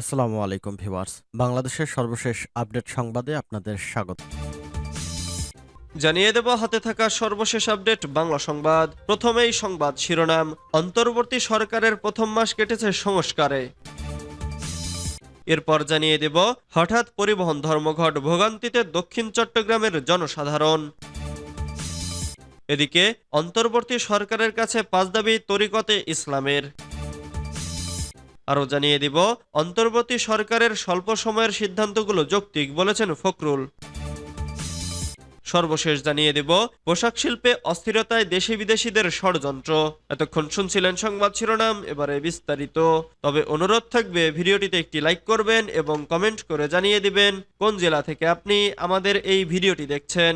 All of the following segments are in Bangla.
আসসালামু আলাইকুম ভিউয়ার্স। বাংলাদেশের সর্বশেষ আপডেট সংবাদে আপনাদের স্বাগত। জানিয়ে দেব, হাতে থাকা সর্বশেষ আপডেট, বাংলা সংবাদ। প্রথমেই সংবাদ শিরোনাম, অন্তর্বর্তী সরকারের প্রথম মাস কেটেছে সংস্কারে। এরপর জানিয়ে দেব, হঠাৎ পরিবহন ধর্মঘট ভোগান্তিতে দক্ষিণ চট্টগ্রামের জনসাধারণ। এদিকে, অন্তর্বর্তী সরকারের কাছে পাঁচ দাবি তরিকতে ইসলামের। আরও জানিয়ে দিব, অন্তর্বর্তী সরকারের স্বল্প সময়ের সিদ্ধান্তগুলো যৌক্তিক বলেছেন ফখরুল। সর্বশেষ জানিয়ে দেব, পোশাক শিল্পে অস্থিরতায় দেশি বিদেশিদের ষড়যন্ত্র। এতক্ষণ শুনছিলেন সংবাদ শিরোনাম, এবারে বিস্তারিত। তবে অনুরোধ থাকবে, ভিডিওটিতে একটি লাইক করবেন এবং কমেন্ট করে জানিয়ে দিবেন, কোন জেলা থেকে আপনি আমাদের এই ভিডিওটি দেখছেন।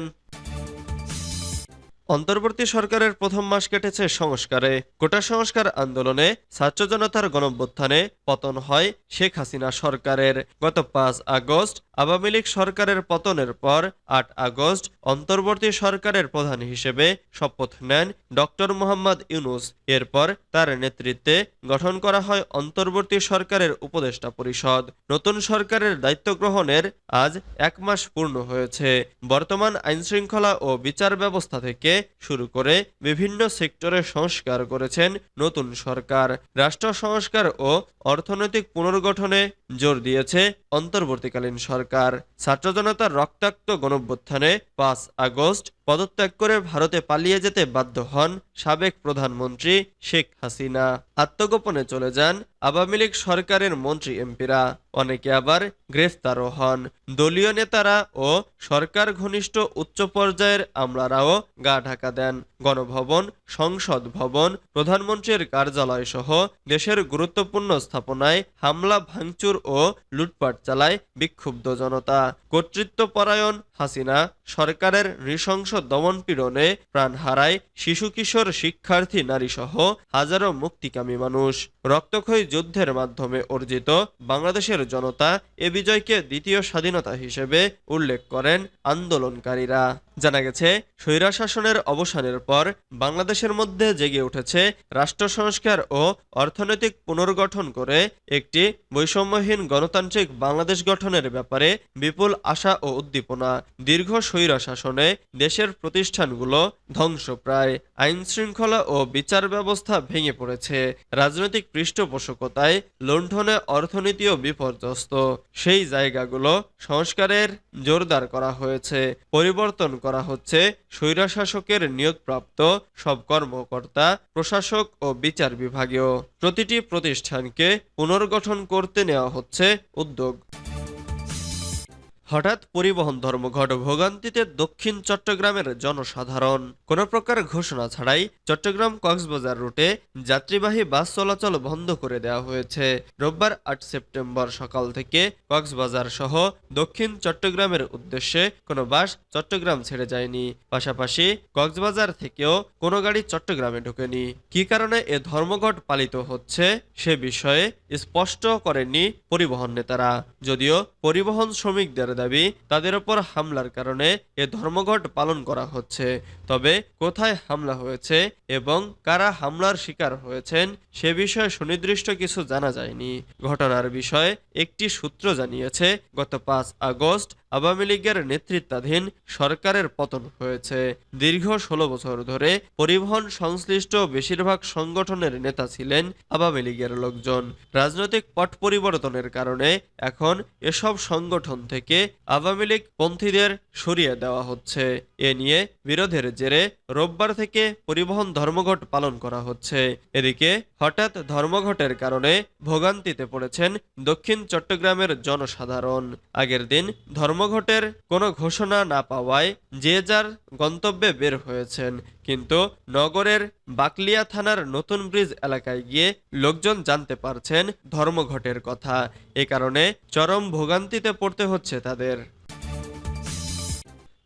অন্তর্বর্তী সরকারের প্রথম মাস কেটেছে সংস্কারে। গোটা সংস্কার আন্দোলনে ছাত্র জনতার গণঅভ্যুত্থানে পতন হয় শেখ হাসিনা সরকারের। গত পাঁচ আগস্ট আওয়ামী লীগ সরকারের পতনের পর আট আগস্ট অন্তর্বর্তী সরকারের প্রধান হিসেবে শপথ নেন ডক্টর মোহাম্মদ ইউনুস। এরপর তার নেতৃত্বে গঠন করা হয় অন্তর্বর্তী সরকারের উপদেষ্টা পরিষদ। নতুন সরকারের দায়িত্ব গ্রহণের আজ এক মাস পূর্ণ হয়েছে। বর্তমান আইনশৃঙ্খলা ও বিচার ব্যবস্থা থেকে শুরু করে বিভিন্ন সেক্টরে সংস্কার করেছেন নতুন সরকার। রাষ্ট্র সংস্কার ও অর্থনৈতিক পুনর্গঠনে জোর দিয়েছে অন্তর্বর্তীকালীন সরকার। ছাত্র জনতার রক্তাক্ত গণভ্যুত্থানে পাঁচ আগস্ট পদত্যাগ করে ভারতে পালিয়ে যেতে বাধ্য হন সাবেক প্রধানমন্ত্রী শেখ হাসিনা। আত্মগোপনে চলে যান আওয়ামী লীগ সরকারের মন্ত্রী এমপিরা। অনেকে আবার গ্রেফতারও হন। দলীয় নেতারা ও সরকার ঘনিষ্ঠ উচ্চ পর্যায়ের আমলারাও গা ঢাকা দেন। গণভবন, সংসদ ভবন, প্রধানমন্ত্রীর কার্যালয় সহ দেশের গুরুত্বপূর্ণ স্থাপনায় হামলা, ভাঙচুর ও লুটপাট চালায় বিক্ষুব্ধ জনতা। কর্তৃত্বপরায়ণ হাসিনা সরকারের নৃশংস দমন পীড়নে প্রাণ হারায় শিশু কিশোর শিক্ষার্থী নারী সহ হাজারো মুক্তিকামী মানুষ। রক্তক্ষয়ী যুদ্ধের মাধ্যমে অর্জিত বাংলাদেশের জনতা এ বিজয়কে দ্বিতীয় স্বাধীনতা হিসেবে উল্লেখ করেন আন্দোলনকারীরা। জানা গেছে, স্বৈরাশাসনের অবসানের পর বাংলাদেশের মধ্যে জেগে উঠেছে রাষ্ট্র সংস্কার ও অর্থনৈতিক পুনর্গঠন করে একটি বৈষম্যহীন গণতান্ত্রিক বাংলাদেশ গঠনের ব্যাপারে বিপুল আশা ও উদ্দীপনা। দীর্ঘ স্বৈরা শাসনে দেশের প্রতিষ্ঠানগুলো ধ্বংসপ্রায়। আইন শৃঙ্খলা ও বিচার ব্যবস্থা ভেঙে পড়েছে। রাজনৈতিক পৃষ্ঠপোষকতায় লুণ্ঠনে অর্থনীতিও বিপর্যস্ত। সেই জায়গাগুলো সংস্কারের জোরদার করা হয়েছে। পরিবর্তন করা হচ্ছে স্বৈরাশাসকের নিয়োগপ্রাপ্ত সব কর্মকর্তা প্রশাসক ও বিচার বিভাগীয় প্রতিটি প্রতিষ্ঠানকে পুনর্গঠন করতে নেওয়া হচ্ছে উদ্যোগ। হঠাৎ পরিবহন ধর্মঘট ভোগান্তিতে দক্ষিণ চট্টগ্রামের জনসাধারণ। কোনো প্রকার ঘোষণা ছাড়াই চট্টগ্রাম কক্সবাজার রুটে যাত্রীবাহী বাস চলাচল বন্ধ করে দেওয়া হয়েছে। রোববার আট সেপ্টেম্বর সকাল থেকে কক্সবাজার সহ দক্ষিণ চট্টগ্রামের উদ্দেশ্যে কোনো বাস চট্টগ্রাম ছেড়ে যায়নি। পাশাপাশি কক্সবাজার থেকেও কোনো গাড়ি চট্টগ্রামে ঢোকেনি। কি কারণে এ ধর্মঘট পালিত হচ্ছে সে বিষয়ে স্পষ্ট করেননি পরিবহন নেতারা। যদিও পরিবহন শ্রমিকদের দাবি তাদের ওপর হামলার কারণে এ ধর্মঘট পালন করা হচ্ছে। তবে কোথায় হামলা হয়েছে এবং কারা হামলার শিকার হয়েছেন সে বিষয়ে সুনির্দিষ্ট কিছু জানা যায়নি। ঘটনার বিষয়ে একটি সূত্র জানিয়েছে, গত পাঁচ আগস্ট আওয়ামী লীগের নেতৃত্বাধীন সরকারের পতন হয়েছে। দীর্ঘ ষোলো বছর ধরে পরিবহন সংশ্লিষ্ট বেশিরভাগ সংগঠনের নেতা ছিলেন আওয়ামী লীগের লোকজন। রাজনৈতিক পট পরিবর্তনের কারণে এখন এসব সংগঠন থেকে আওয়ামী লীগ পন্থীদের সরিয়ে দেওয়া হচ্ছে। এ নিয়ে বিরোধের জেরে রোববার থেকে পরিবহন ধর্মঘট পালন করা হচ্ছে। এদিকে হঠাৎ ধর্মঘটের কারণে ভোগান্তিতে পড়েছেন দক্ষিণ চট্টগ্রামের জনসাধারণ। আগের দিন ধর্মঘটের কোনো ঘোষণা না পাওয়ায় যে যার গন্তব্যে বের হয়েছেন। কিন্তু নগরের বাকলিয়া থানার নতুন ব্রিজ এলাকায় গিয়ে লোকজন জানতে পারছেন ধর্মঘটের কথা। এ কারণে চরম ভোগান্তিতে পড়তে হচ্ছে তাদের।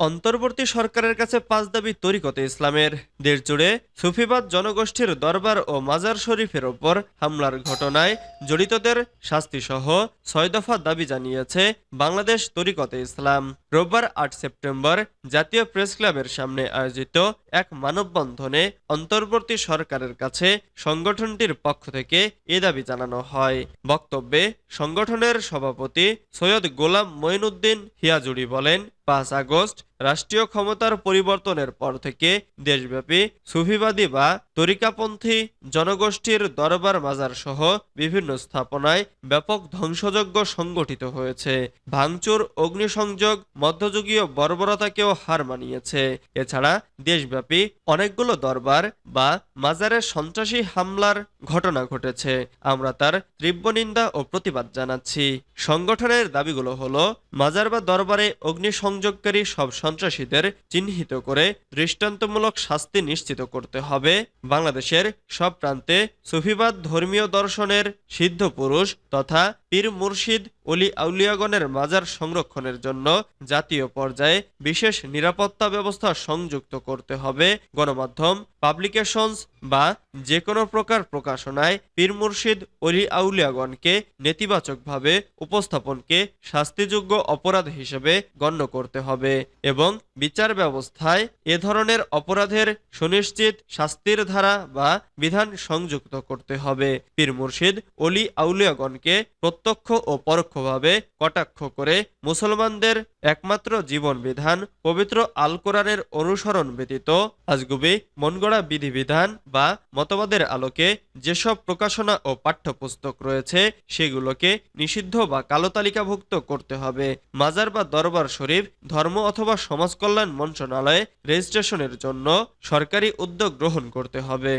অন্তর্বর্তী সরকারের কাছে পাঁচ দাবি তরিকতে ইসলামের। দেশ জুড়ে সুফিবাদ জনগোষ্ঠীর দরবার ও মাজার শরীফের ওপর হামলার ঘটনায় জড়িতদের শাস্তিসহ ছয় দফা দাবি জানিয়েছে বাংলাদেশ তরিকতে ইসলাম। রোববার আট সেপ্টেম্বর জাতীয় প্রেস ক্লাবের সামনে আয়োজিত এক মানববন্ধনে অন্তর্বর্তী সরকারের কাছে সংগঠনটির পক্ষ থেকে এ দাবি জানানো হয়। বক্তব্যে সংগঠনের সভাপতি সৈয়দ গোলাম মঈনুদ্দিন হিয়াজুড়ি বলেন, পাঁচ আগস্ট রাষ্ট্রীয় ক্ষমতার পরিবর্তনের পর থেকে দেশব্যাপী সুফিবাদী বা তরিকাপন্থী জনগোষ্ঠীর দরবার মাজার সহ বিভিন্ন স্থাপনায় ব্যাপক ধ্বংসযজ্ঞ সংগঠিত হয়েছে। ভাঙচুর, অগ্নিসংযোগ, মধ্যযুগীয় বর্বরতাকেও হার মানিয়েছে। এছাড়া দেশব্যাপী অনেকগুলো দরবার বা মাজারে সন্ত্রাসী হামলার ঘটনা ঘটেছে। আমরা তার তীব্র নিন্দা ও প্রতিবাদ জানাচ্ছি। সংগঠনের দাবিগুলো হলো, মাজার বা দরবারে অগ্নিসংযোগকারী সব সন্ত্রাসীদের চিহ্নিত করে দৃষ্টান্তমূলক শাস্তি নিশ্চিত করতে হবে। বাংলাদেশের সব প্রান্তে সুফিবাদ ধর্মীয় দর্শনের সিদ্ধ পুরুষ তথা পীর মুর্শিদ অলি আউলিয়াগণের মাজার সংরক্ষণের জন্য জাতীয় পর্যায়ে বিশেষ নিরাপত্তা ব্যবস্থা সংযুক্ত করতে হবে। গণমাধ্যম, পাবলিকেশনস বা যে কোনো প্রকার প্রকাশনায় পীর মুর্শিদ অলি আউলিয়াগণকে নেতিবাচকভাবে উপস্থাপনকে শাস্তিযোগ্য অপরাধ হিসেবে গণ্য করতে হবে এবং বিচার ব্যবস্থায় এ ধরনের অপরাধের সুনিশ্চিত শাস্তির ধারা বা বিধান সংযুক্ত করতে হবে। পীর মুর্শিদ অলি আউলিয়াগণকে প্রত্যক্ষ ও পরোক্ষভাবে কটাক্ষ করে মুসলমানদের একমাত্র জীবন বিধান পবিত্র আল কোরআনের অনুসরণ ব্যতীত আজগুবি, মনগড়া বিধিবিধান বা মতবাদের আলোকে যেসব প্রকাশনা ও পাঠ্যপুস্তক রয়েছে, সেগুলোকে নিষিদ্ধ বা কালো তালিকাভুক্ত করতে হবে। মাজার বা দরবার শরীফ, ধর্ম অথবা সমাজ কল্যাণ মন্ত্রণালয়ে রেজিস্ট্রেশনের জন্য সরকারি উদ্যোগ গ্রহণ করতে হবে।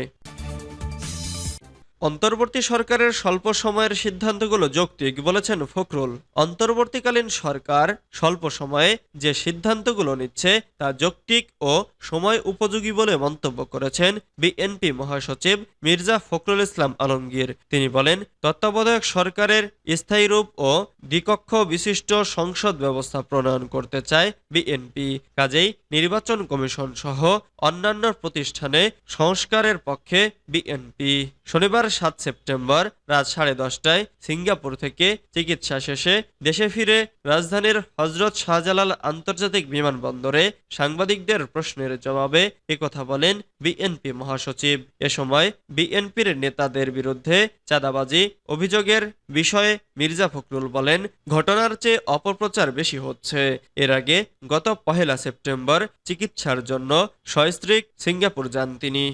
অন্তর্বর্তী সরকারের স্বল্প সময়ের সিদ্ধান্তগুলো যৌক্তিক বলেছেন ফখরুল। অন্তর্বর্তীকালীন সরকার স্বল্প সময়ে যে সিদ্ধান্তগুলো নিচ্ছে তা যৌক্তিক ও সময় উপযোগী বলে মন্তব্য করেছেন বিএনপি মহাসচিব মির্জা ফখরুল ইসলাম আলমগীর। তিনি বলেন, তত্ত্বাবধায়ক সরকারের স্থায়ী রূপ ও দ্বিকক্ষ বিশিষ্ট সংসদ ব্যবস্থা প্রণয়ন করতে চায় বিএনপি। কাজেই নির্বাচন কমিশন সহ অন্যান্য প্রতিষ্ঠানে সংস্কারের পক্ষে বিএনপি। শনিবার সাত সেপ্টেম্বর রাত সাড়ে দশটায় সিঙ্গাপুর থেকে চিকিৎসা শেষে দেশে ফিরে রাজধানীর হজরত শাহজালাল আন্তর্জাতিক বিমানবন্দরে সাংবাদিকদের প্রশ্নের জবাবে একথা বলেন বিএনপি মহাসচিব। এ সময় বিএনপির নেতাদের বিরুদ্ধে চাঁদাবাজি অভিযোগের বিষয়ে মির্জা ফখরুল বলেন, ঘটনার চেয়ে অপপ্রচার বেশি হচ্ছে। এর আগে গত পহেলা সেপ্টেম্বর চিকিৎসার জন্য সস্ত্রীক সিঙ্গাপুর যান তিনি।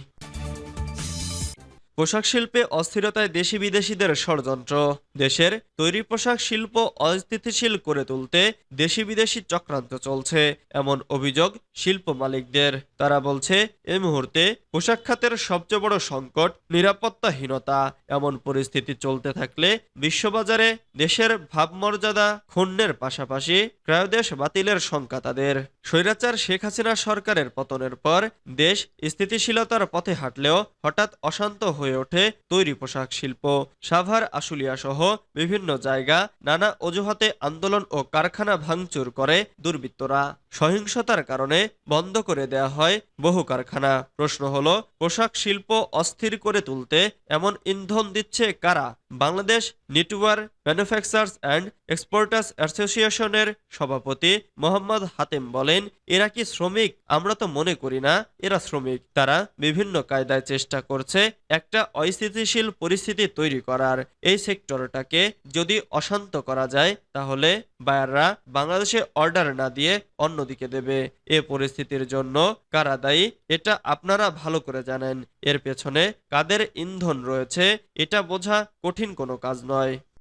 পোশাক শিল্পে অস্থিরতায় দেশি বিদেশিদের ষড়যন্ত্র। দেশের তৈরি পোশাক শিল্প অস্থিতিশীল করে তুলতে দেশি বিদেশি চক্রান্ত চলছে, এমন অভিযোগ শিল্প মালিকদের। তারা বলছে এই মুহূর্তে পোশাক খাতের সবচেয়ে বড় সংকট নিরাপত্তাহীনতা। এমন পরিস্থিতি চলতে থাকলে বিশ্ববাজারে দেশের ভাবমর্যাদা ক্ষুণ্ণের পাশাপাশি ক্রয়োদেশ বাতিলের শঙ্কা তাদের। স্বৈরাচার শেখ হাসিনা সরকারের পতনের পর দেশ স্থিতিশীলতার পথে হাঁটলেও হঠাৎ অশান্ত হয়ে ওঠে তৈরি পোশাক শিল্প। সাভার, আশুলিয়া সহ বিভিন্ন জায়গা নানা অজুহাতে আন্দোলন ও কারখানা ভাঙচুর করে দুর্বৃত্তরা। সহিংসতার কারণে বন্ধ করে দেয়া হয় বহু কারখানা। প্রশ্ন হল, পোশাক শিল্প অস্থির করে তুলতে এমন ইন্ধন দিচ্ছে কারা? Bangladesh knitwear manufacturers and exporters অ্যাসোসিয়েশনের সভাপতি মোহাম্মদ হাতেম বলেন, এরা কি শ্রমিক? আমরা তো মনে করি না, এরা শ্রমিক। তারা বিভিন্ন কায়দায় চেষ্টা করছে একটা অস্থিতিশীল পরিস্থিতি তৈরি করার। এই সেক্টরটাকে যদি অশান্ত করা যায়, তাহলে বায়াররা বাংলাদেশে অর্ডার না দিয়ে অন্যদিকে দেবে। এ পরিস্থিতির জন্য কারা দায়ী, এটা আপনারা ভালো করে জানেন। এর পেছনে কাদের ইন্ধন রয়েছে, এটা বোঝা কঠিন কোনো কাজ নয়।